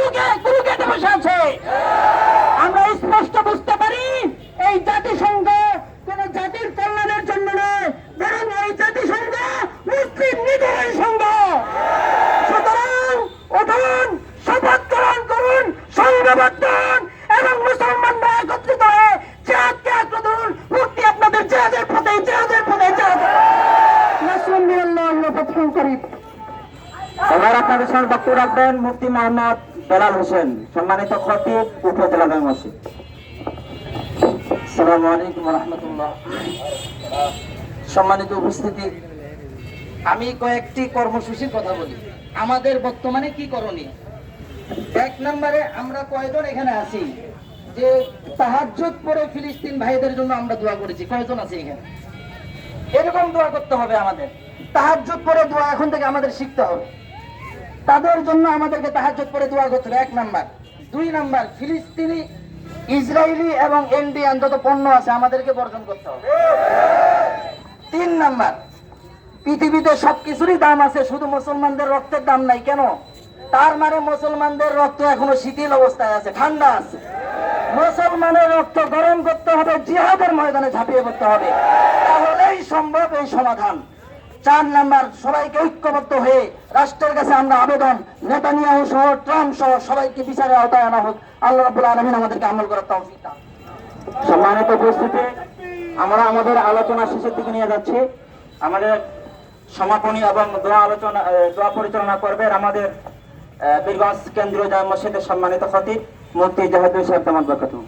গুরুকে গুরুকে বসে আছে আমরা স্পষ্ট বুঝতে পারি, এই জাতিসংঘ কোন জাতির কল্যাণের জন্য নয়, বরং এই জাতিসংঘ মুসলিম নিধনের সংঘ। সুতরাং উঠুন, শপথ গ্রহণ করুন সংঘবদ্ধ এবং মুসলমানরা একত্রিত হয়ে চেহাদকে আক্রমণ ধরুন মুক্তি আপনাদের চেহাদের পথে চেহাদের পথে চেহাদের আপনাদের সঙ্গে রাখবেন মুফতি মোহাম্মদ বেলাল হোসেন, সম্মানিত খতিব, উপজেলা মসজিদ আসসালামু আলাইকুম রহমতুল্লাহ। সম্মানিত উপস্থিতি, আমি কয়েকটি কর্মসূচির কথা বলি। আমাদের বর্তমানে কি করণীয়? এক নম্বরে আমরা কয়জন এখানে আছি? যে তাহাজ্জুদ পরে ফিলিস্তিন ভাইদের জন্য আমরা দোয়া করেছি। কয়জন আছি এখানে? এরকম দোয়া করতে হবে আমাদের। তাহাজ্জুদ পরে দোয়া এখন থেকে আমাদের শিখতে হবে। তাদের জন্য আমাদেরকে তাহাজ্জুদ পরে দোয়া হবে এক নাম্বার। দুই নাম্বার, ফিলিস্তিনি ইসরায়েলি এবং ইন্ডিয়ান যত পণ্য আছে আমাদেরকে বর্জন করতে হবে। তিন নাম্বার, পৃথিবীতে সবকিছুরই দাম আছে, শুধু মুসলমানদের রক্তের দাম নাই। কেন? তার মানে মুসলমানদের রক্ত এখনও শিথিল অবস্থায় আছে, ঠান্ডা আছে। মুসলমানের রক্ত গরম করতে হবে, জিহাদের ময়দানে ঝাঁপিয়ে পড়তে হবে। তাহলেই সম্ভব এই সমাধান। চার নাম্বার, সবাইকে ঐক্যবদ্ধ হয়ে রাষ্ট্রের কাছে আমরা আবেদন। নেতানিয়াহু সহ, ট্রাম্প সহ সবাইকে বিচারের আওতায় আনা হোক। আল্লাহ রাব্বুল আলামিন আমাদেরকে আমল করার তৌফিক সম্মানিত উপস্থিতি, আমরা আমাদের আলোচনা শেষের দিকে নিয়ে যাচ্ছি। আমাদের সমাপনী এবং দোয়া আলোচনা দোয়া পরিচালনা করবেন আমাদের বীরগঞ্জ কেন্দ্রীয় জামা মসজিদের সম্মানিত খতিব মুফতি জাহেদুল সাহেব তামাদ বরকাতুহ।